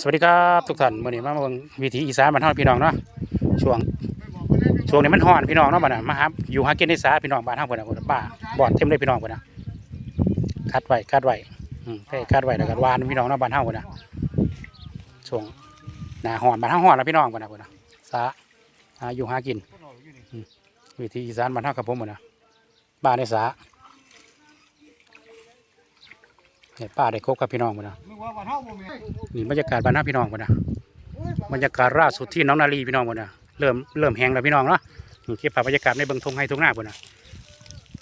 สวัสดีครับทุกท่านวันนี้มาเบิ่งวิถีอีสานบ้านเฮาพี่น้องเนาะช่วงช่วงนี้มันฮ้อนพี่น้องเนาะบัดน่ะมาครับอยู่หากินในสาพี่น้องบ้านเฮาพุ่นน่ะพุ่นน่ะป่าบ่อนเต็มเลยพี่น้องพุ่นน่ะคัดไว้คัดไว้อืมให้คัดไว้แล้วก็หวานพี่น้องเนาะบ้านเฮาพุ่นน่ะช่วงหน้าฮ้อนบ้านเฮาฮ้อนแล้วพี่น้องพุ่นน่ะพุ่นน่ะสาหาอยู่หากินอืมวิถีอีสานบ้านเฮาครับผมพุ่นน่ะบ้านในสา เนี่ยป้าได้คบกับพี่น้องพุ่นะมึงว่าบ้านเฮาบ่แม่นนี่บรรยากาศบ้านน้าพี่น้องกันนะบรรยากาศล่าสุดที่น้องนาลีพี่น้องกันนะเริ่มเริ่มแห้งแล้วพี่น้องเนาะนี่เก็บภาพบรรยากาศในเบิงทงให้ทงหน้าพุ่นนะ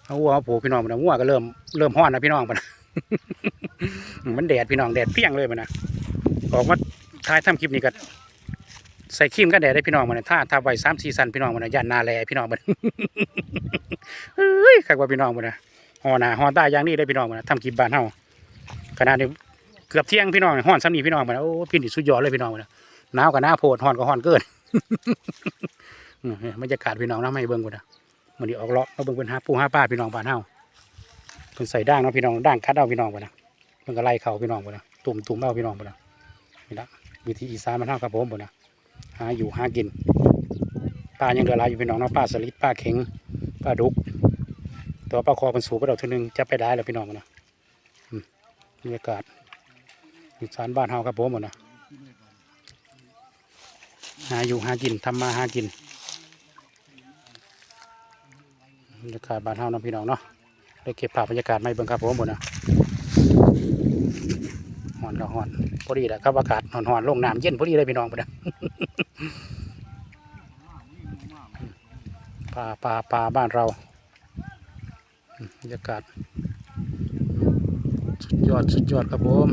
เอาวัวเอาผูพี่น้องพุ่นนะวัวก็เริ่มเริ่มห้อนนะพี่น้องพุ่นะมันแดดพี่น้องแดดเปรี้ยงเลยพุ่นนะออกมาถ่ายทำคลิปนี้ก็ใส่ครีมกันแดดได้พี่น้องพุ่นนะถ้าทาไว้สามสี่สันพี่น้องพุ่นนะยันนาแลพี่น้องพุ่นเฮ้ยใครว่าพี่น้องพุ่นนะห่อหนาห่อตาอย่างนี้ได้พี่น้องพุ่นนะทำคลิปบ้านเฮา ขนาดนี้เกือบเที่ยงพี่น้องห้อนซ้ำนี่พี่น้องมาแล้วโอ้พี่นี่สุดยอดเลยพี่น้องมาแล้วหนาวกับหน้าโพดห้อนก็ห้อนเกินอืมเนี่ยบรรยากาศพี่น้องนะไม่เบิ่งกูนะมันนี้ออกเลาะมาเบิ่งเป็นห้าปูห้าปลาพี่น้องบ้านเฮาเพิ่นใส่ด่างเนาะพี่น้องด่างคัดเอาพี่น้องมานะเพิ่นก็ไล่เขาพี่น้องมานะตุ่มตุ่มเอาพี่น้องมานะนี่ละวิธีอีสานมันเฮาครับผมบ่นะหาอยู่หากินปลายังเหลือหลายอยู่พี่น้องเนาะปลาสลิดปลาเข็งปลาดุกตัวปลาคอเป็นสูบกระดอกเทีนึงจะไปได้แล้วพี่น้องมานะอืมบ รรยากาศอีสานบ้านเฮาครับผมหมดนะหาอยู่หากินทำมาหากินบรรยากาศบ้านเฮานะพี่น้องเนาะได้เก็บภาพบรรยากาศไม่เบิ่งครับผมหมดนะหอนก็หอนพอดีแหละครับอากาศหอนหอนลงน้ำเย็นพอดีเลยพี่น้องหมดนะป่าป่าป่าบ้านเราบรรยากาศ สุดยอดสุดยอดครับผม